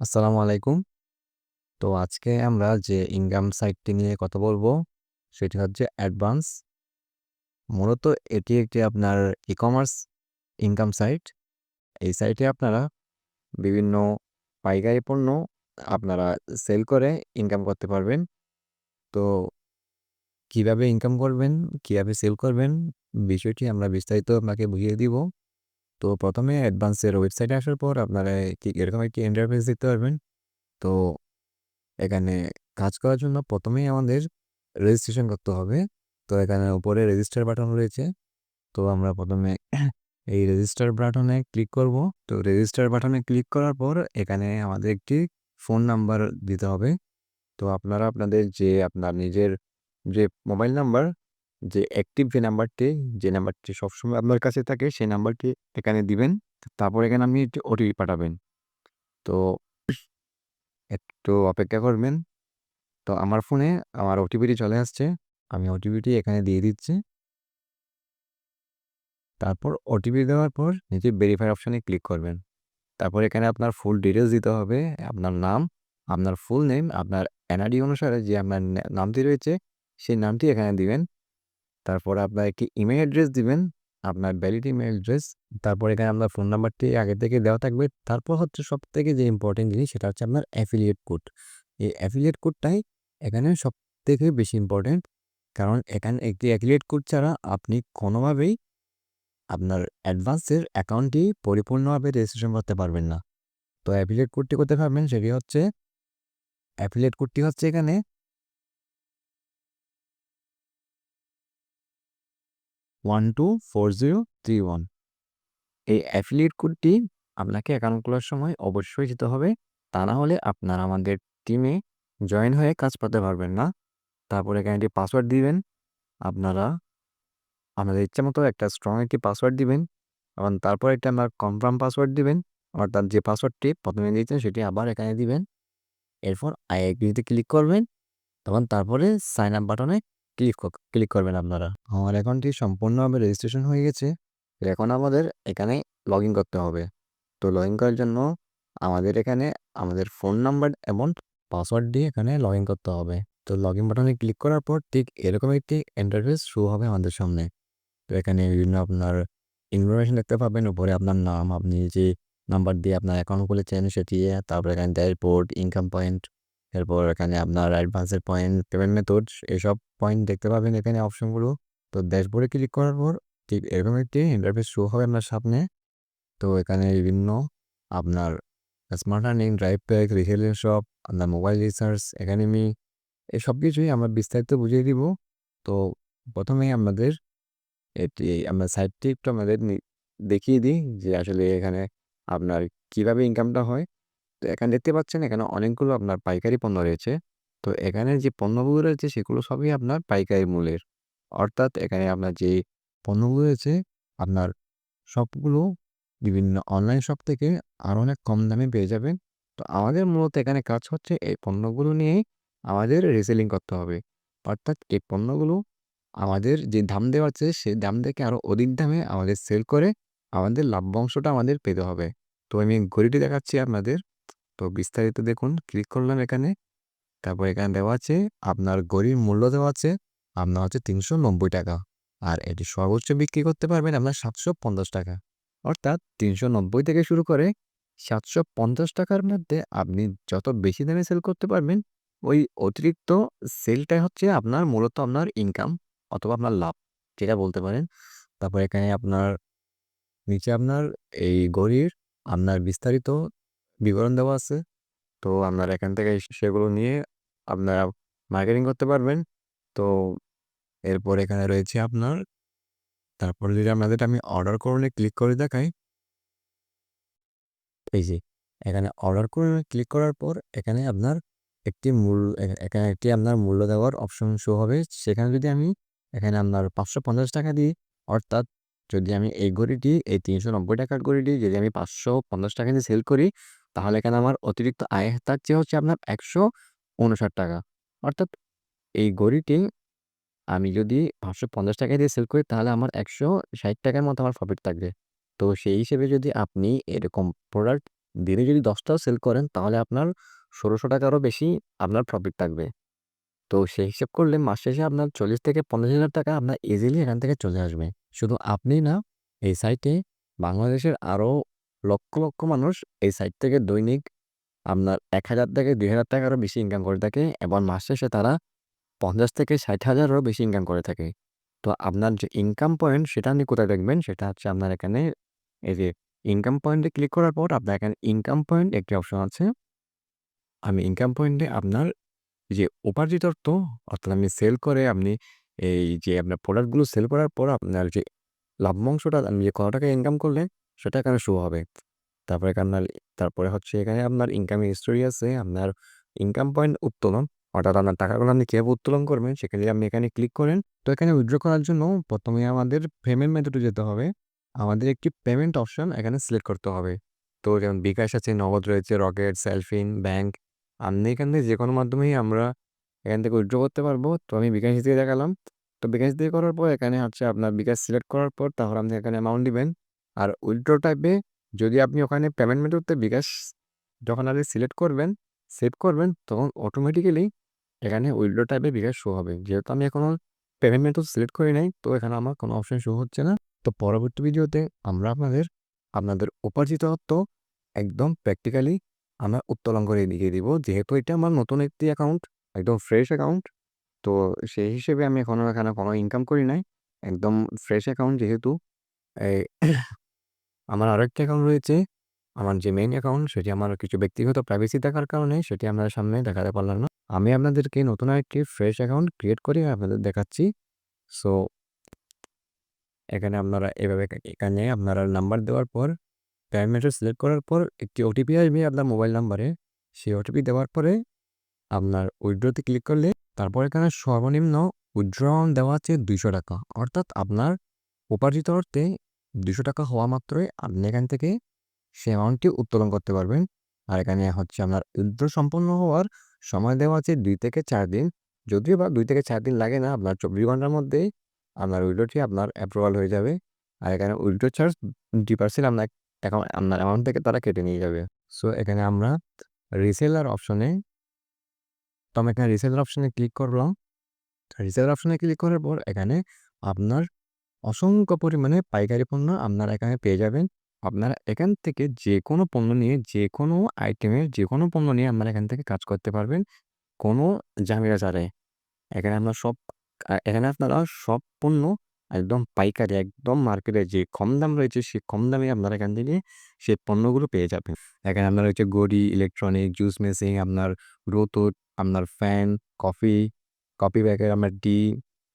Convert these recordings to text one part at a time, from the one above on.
আসসালামু আলাইকুম। তো আজকে আমরা যে ইনকাম সাইটটি নিয়ে কথা বলব সেটি হচ্ছে অ্যাডভান্স। মূলত এটি একটি আপনার ই-কমার্স ইনকাম সাইট। এই সাইটে আপনারা বিভিন্ন পাইকারি পণ্য আপনারা সেল করে ইনকাম করতে পারবেন। তো কীভাবে ইনকাম করবেন, কীভাবে সেল করবেন বিষয়টি আমরা বিস্তারিত আপনাকে বুঝিয়ে দিব। তো প্রথমে অ্যাডভান্সের ওয়েবসাইটে আসার পর আপনারা ঠিক এরকম একটি ইন্টারফেস দেখতে পারবেন। তো এখানে কাজ করার জন্য প্রথমেই আমাদের রেজিস্ট্রেশন করতে হবে। তো এখানে উপরে রেজিস্টার বাটন রয়েছে। তো আমরা প্রথমে এই রেজিস্টার বাটনে ক্লিক করব। তো রেজিস্টার বাটনে ক্লিক করার পর এখানে আমাদের একটি ফোন নাম্বার দিতে হবে। তো আপনারা আপনাদের যে, আপনার নিজের যে মোবাইল নাম্বার যে অ্যাক্টিভ যে নাম্বারটি, যে নাম্বারটি সবসময় আপনার কাছে থাকে সেই নাম্বারটি এখানে দিবেন। তারপর এখানে আপনি একটি ওটিপি পাঠাবেন। তো একটু অপেক্ষা করবেন। তো আমার ফোনে আমার ওটিপিটি চলে আসছে। আমি ওটিপিটি এখানে দিয়ে দিচ্ছি। তারপর ওটিপি দেওয়ার পর নিচে ভেরিফাই অপশানে ক্লিক করবেন। তারপর এখানে আপনার ফুল ডিটেলস দিতে হবে। আপনার নাম, আপনার ফুল নেম, আপনার এনআইডি অনুসারে যে আপনার নামটি রয়েছে সেই নামটি এখানে দিবেন। তারপর আপনার একটি ইমেইল অ্যাড্রেস দিবেন। আপনার ভ্যালিড ইমেইল অ্যাড্রেস। তারপর এখানে আপনার ফোন নাম্বারটি আগে থেকে দেওয়া থাকবে। তারপর হচ্ছে সব থেকে যে ইম্পোর্টেন্ট জিনিস সেটা হচ্ছে আপনার অ্যাফিলিয়েট কোড। এই অ্যাফিলিয়েট কোডটাই এখানে সব থেকে বেশি ইম্পোর্টেন্ট। কারণ এখানে একটি অ্যাফিলিয়েট কোড ছাড়া আপনি কোনোভাবেই আপনার অ্যাডভান্সের অ্যাকাউন্টটি পরিপূর্ণভাবে রেজিস্ট্রেশন করতে পারবেন না। তো অ্যাফিলিয়েট কোডটি করতে পারবেন সেটি হচ্ছে অ্যাফিলিয়েট কোডটি হচ্ছে এখানে 124031 এই অ্যাফিলিয়েট কোডটি আপনাকে অ্যাকাউন্ট খোলার সময় অবশ্যই দিতে হবে। তা না হলে আপনারা আমাদের টিমে জয়েন হয়ে কাজ পাতে পারবেন না। তারপরে এখানে একটি পাসওয়ার্ড দিবেন। আপনারা আপনাদের ইচ্ছে মতো একটা স্ট্রং একটি পাসওয়ার্ড দিবেন এবং তারপর একটা আপনার কনফার্ম পাসওয়ার্ড দিবেন। অর্থাৎ যে পাসওয়ার্ডটি প্রথমে দিয়েছেন সেটি আবার এখানে দিবেন। এরপর আই এগ্রিতে ক্লিক করবেন তখন তারপরে সাইন আপ বাটনে ক্লিক ক্লিক করবেন আপনারা। আমার অ্যাকাউন্টটি সম্পূর্ণভাবে রেজিস্ট্রেশন হয়ে গেছে। এখন আমাদের এখানে লগইন করতে হবে। তো লগইন করার জন্য আমাদের এখানে আমাদের ফোন নাম্বার এবং পাসওয়ার্ড দিয়ে এখানে লগইন করতে হবে। তো লগইন বাটনে ক্লিক করার পর ঠিক এরকম একটি ইন্টারফেস শো হবে আমাদের সামনে। তো এখানে বিভিন্ন আপনার ইনফরমেশন দেখতে পাবেন। উপরে আপনার নাম, আপনি যে নাম্বার দিয়ে আপনার অ্যাকাউন্ট খুলেছেন সেটি, তারপরে এখানে ড্যাশবোর্ড, ইনকাম পয়েন্ট, এরপর এখানে আপনার অ্যাডভান্সের পয়েন্ট, পেমেন্ট মেথডস এসব পয়েন্ট দেখতে পাবেন এখানে অপশনগুলো। তো ড্যাশবোর্ডে ক্লিক করার পর ঠিক এরকম একটি ইন্টারফেস শো হবে আপনার সামনে। তো এখানে বিভিন্ন আপনার smart earning, drive pack, retail shop, আপনার মোবাইল রিচার্জ, একাডেমি এই সবকিছুই আমরা বিস্তারিত বুঝিয়ে দিব। তো প্রথমেই আমাদের এটি আমরা সাইটটি একটু আমাদের দেখিয়ে দিই যে আসলে এখানে আপনার কীভাবে ইনকামটা হয়। তো এখানে দেখতে পাচ্ছেন এখানে অনেকগুলো আপনার পাইকারি পণ্য রয়েছে। তো এখানে যে পণ্যগুলো রয়েছে সেগুলো সবই আপনার পাইকারি মূল্যের। অর্থাৎ এখানে আপনার যে পণ্যগুলো রয়েছে, আপনার সবগুলো বিভিন্ন অনলাইন শপ থেকে আরও অনেক কম দামে পেয়ে যাবেন। তো আমাদের মূলত এখানে কাজ হচ্ছে এই পণ্যগুলো নিয়েই আমাদের রিসেলিং করতে হবে। অর্থাৎ এই পণ্যগুলো আমাদের যে দাম দেওয়া আছে, সেই দাম থেকে আরও অধিক দামে আমাদের সেল করে আমাদের লাভ্যাংশটা আমাদের পেতে হবে। তো আমি ঘড়িটি দেখাচ্ছি আপনাদের। তো বিস্তারিত দেখুন ক্লিক করলাম এখানে। তারপর এখানে দেওয়া আছে, আপনার ঘড়ির মূল্য দেওয়া আছে, আপনার হচ্ছে ৳৩৯০ আর এটি সর্বোচ্চ বিক্রি করতে পারবেন আপনার ৳৭৫০ অর্থাৎ ৩৯০ থেকে শুরু করে ৳৭৫০ মধ্যে আপনি যত বেশি দামে সেল করতে পারবেন, ওই অতিরিক্ত সেলটাই হচ্ছে আপনার মূলত আপনার ইনকাম অথবা আপনার লাভ, যেটা বলতে পারেন। তারপর এখানে আপনার নিচে আপনার এই ঘড়ির আপনার বিস্তারিত বিবরণ দেওয়া আছে। তো আপনারা এখান থেকে সেগুলো নিয়ে আপনারা মার্কেটিং করতে পারবেন। তো এরপর এখানে রয়েছে আপনার, তারপরে যদি আপনাদের আমি অর্ডার করণে ক্লিক করে দেখাই এই যে, এখানে অর্ডার করণে ক্লিক করার পর এখানে আপনার একটি মূল এখানে একটি আপনার মূল্য দেওয়ার অপশন শো হবে। সেখানে যদি আমি এখানে আপনার ৳৫৫০ দিই, অর্থাৎ যদি আমি এই ঘড়িটি, এই ৳৩৯০ র ঘড়িটি যদি আমি ৳৫৫০ দিয়ে সেল করি তাহলে এখানে আমার অতিরিক্ত আয় থাকছে হচ্ছে আপনার ৳১৫৯ অর্থাৎ এই ঘড়িটি আমি যদি ৳৫৫০ দিয়ে সেল করি তাহলে আমার একশো ষাট টাকার মতো আমার প্রফিট থাকবে। তো সেই হিসেবে যদি আপনি এরকম প্রোডাক্ট দিনে যদি ১০ টাও সেল করেন তাহলে আপনার ৳১৬০০ বেশি আপনার প্রফিট থাকবে। তো সেই হিসাব করলে মাস শেষে আপনার ৳৪০,০০০-৳৫০,০০০ আপনার ইজিলি এখান থেকে চলে আসবে। শুধু আপনি না, এই সাইটে বাংলাদেশের আরও লক্ষ, লক্ষ মানুষ এই সাইট থেকে দৈনিক আপনার ৳১,০০০-৳২,০০০ বেশি ইনকাম করে থাকে এবং মাস শেষে তারা ৳৫০,০০০-৬০,০০০ বেশি ইনকাম করে থাকে। তো আপনার যে ইনকাম পয়েন্ট সেটা আপনি কোথায় দেখবেন? সেটা হচ্ছে আপনার এখানে এই যে ইনকাম পয়েন্টে ক্লিক করার পর আপনার এখানে ইনকাম পয়েন্ট একটি অপশন আছে। আমি ইনকাম পয়েন্টে আপনার যে উপার্জিত অর্থ অর্থাৎ আপনি সেল করে আপনি এই যে আপনার প্রোডাক্টগুলো সেল করার পর আপনার যে লভ্যাংশটা আপনি যে কত টাকা ইনকাম করলেন সেটা এখানে শো হবে। তারপরে আপনার তারপরে হচ্ছে এখানে আপনার ইনকামের হিস্টোরি আছে, আপনার ইনকাম পয়েন্ট উত্তোলন অর্থাৎ আপনার টাকাগুলো আপনি কীভাবে উত্তোলন করবেন সেখানে আপনি এখানে ক্লিক করেন। তো এখানে উইথড্র করার জন্য প্রথমে আমাদের পেমেন্ট মেথডে যেতে হবে। আমাদের একটি পেমেন্ট অপশন এখানে সিলেক্ট করতে হবে। তো যেমন বিকাশ আছে, নগদ রয়েছে, রকেট, সেলফিন, ব্যাংক। আপনি এখান থেকে যেকোনো মাধ্যমেই আমরা এখান থেকে উইথড্র করতে পারব। তো আমি বিকাশ দিয়ে দেখালাম। তো বিকাশ দিয়ে করার পর এখানে হচ্ছে আপনার বিকাশ সিলেক্ট করার পর তারপর আপনি এখানে অ্যামাউন্ট দিবেন। আর উইথড্র টাইপে যদি আপনি ওখানে পেমেন্ট মেথডে বিকাশ যখন আপনি সিলেক্ট করবেন, সেভ করবেন তখন অটোমেটিক্যালি এখানে উইথড্র টাইপে বিকাশ শো হবে। যেহেতু আমি এখনও পেমেন্ট মেথড সিলেক্ট করি নাই তো এখানে আমার কোনো অপশন শো হচ্ছে না। তো পরবর্তী ভিডিওতে আমরা আপনাদের আপনাদের উপার্জিত অর্থ একদম প্র্যাকটিক্যালি আমরা উত্তোলন করে দেখিয়ে দিব। যেহেতু এটা আমার নতুন একটি অ্যাকাউন্ট, একদম ফ্রেশ অ্যাকাউন্ট। তো সেই হিসেবে আমি এখনও এখানে কোনো ইনকাম করি নাই। একদম ফ্রেশ অ্যাকাউন্ট যেহেতু আমার আরেকটা অ্যাকাউন্ট রয়েছে। আমার যে মেইন অ্যাকাউন্ট সেটি আমার কিছু ব্যক্তিগত প্রাইভেসি থাকার কারণে সেটি আপনাদের সামনে দেখাতে পারলাম না। আমি আপনাদেরকে নতুন আরেকটি ফ্রেশ অ্যাকাউন্ট ক্রিয়েট করে আপনাদের দেখাচ্ছি। সো এখানে আপনারা এভাবে এখানে আপনারা নাম্বার দেওয়ার পর মেথড সিলেক্ট করার পর একটি ওটিপি আসবে আপনার মোবাইল নাম্বারে। সেই ওটিপি দেওয়ার পরে আপনার উইথড্রতে ক্লিক করলে তারপর এখানে সর্বনিম্ন অ্যামাউন্ট দেওয়া আছে ৳২০০ অর্থাৎ আপনার উপার্জিত অর্থে ৳২০০ হওয়া মাত্রই আপনি এখান থেকে সেই অ্যামাউন্টটি উত্তোলন করতে পারবেন। আর এখানে হচ্ছে আপনার উইথড্র সম্পন্ন হওয়ার সময় দেওয়া আছে দুই থেকে চার দিন। যদিও বা দুই থেকে চার দিন লাগে না, আপনার ২৪ ঘণ্টার মধ্যেই আপনার উইথড্রটি আপনার অ্যাপ্রুভাল হয়ে যাবে। আর এখানে উইথড্র চার্জ 20% আপনার অ্যাকাউন্ট আপনার অ্যামাউন্ট থেকে তারা কেটে নিয়ে যাবে। সো এখানে আমরা রিসেলার অপশনে তো আমি এখানে রিসেলার অপশনে ক্লিক করলাম। রিসেলার অপশনে ক্লিক করার পর এখানে আপনার অসংখ্য পরিমাণে পাইকারি পণ্য আপনারা এখানে পেয়ে যাবেন। আপনারা এখান থেকে যে কোনো পণ্য নিয়ে যে কোনো আইটেমের যে কোনো পণ্য নিয়ে আপনারা এখান থেকে কাজ করতে পারবেন। কোনো ঝামেলা ছাড়াই। এখানে আমরা সব এখানে আপনারা সব পণ্য একদম পাইকারি একদম মার্কেটে যে কম দাম রয়েছে সেই কম দামে আপনারা এখান থেকে সেই পণ্যগুলো পেয়ে যাবেন। এখানে আপনার হচ্ছে গড়ি ইলেকট্রনিক, জুস মেশিন, আপনার ব্লুটুথ, আপনার ফ্যান, কফি, কফি ব্যাগের আপনার টি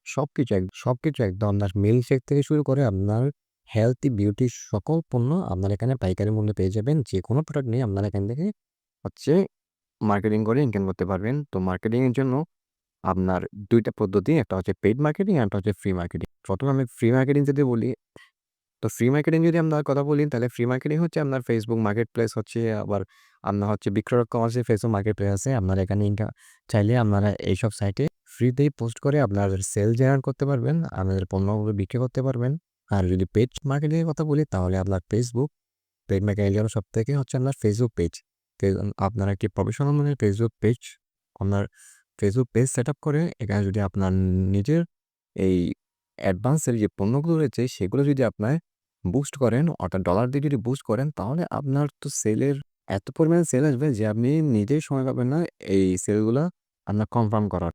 সবকিছু এক সবকিছু একদম আপনার মিল্কশেক থেকে শুরু করে আপনার হেলথি বিউটি সকল পণ্য আপনার এখানে পাইকারি মূল্যে পেয়ে যাবেন। যে কোনো প্রোডাক্ট নিয়ে আপনার এখান থেকে হচ্ছে মার্কেটিং করে ইনকাম করতে পারবেন। তো মার্কেটিংয়ের জন্য আপনার দুইটা পদ্ধতি। একটা হচ্ছে পেইড মার্কেটিং আর একটা হচ্ছে ফ্রি মার্কেটিং। প্রথমে আমি ফ্রি মার্কেটিং যদি বলি, তো ফ্রি মার্কেটিং যদি আমরা কথা বলি তাহলে ফ্রি মার্কেটিং হচ্ছে আপনার Facebook মার্কেটপ্লেস হচ্ছে আবার আপনার হচ্ছে বিক্রয়.com আছে, Facebook মার্কেটপ্লেস আছে। আপনার এখানে ইনকাম চাইলে আপনারা এইসব সাইটে ফ্রিতেই পোস্ট করে আপনার সেল জেনারেট করতে পারবেন। আপনাদের পণ্যগুলো বিক্রি করতে পারবেন। আর যদি পেজ মার্কেটিং এর কথা বলি, তাহলে আপনার ফেসবুক পেজ মার্কেটিং জন্য সবথেকে হচ্ছে আপনার ফেসবুক পেজ। আপনারা একটি প্রফেশনাল মানের ফেসবুক পেজ আপনার ফেসবুক পেজ সেট আপ করে, এখানে যদি আপনার নিজের এই অ্যাডভান্সের যে পণ্যগুলো রয়েছে, সেগুলো যদি আপনার বুস্ট করেন, অর্থাৎ ডলার দিয়ে যদি বুস্ট করেন, তাহলে আপনার তো সেলের এত পরিমাণে সেল আসবে যে আপনি নিজেই সময় পাবেন না এই সেলগুলো আপনার কনফার্ম করার।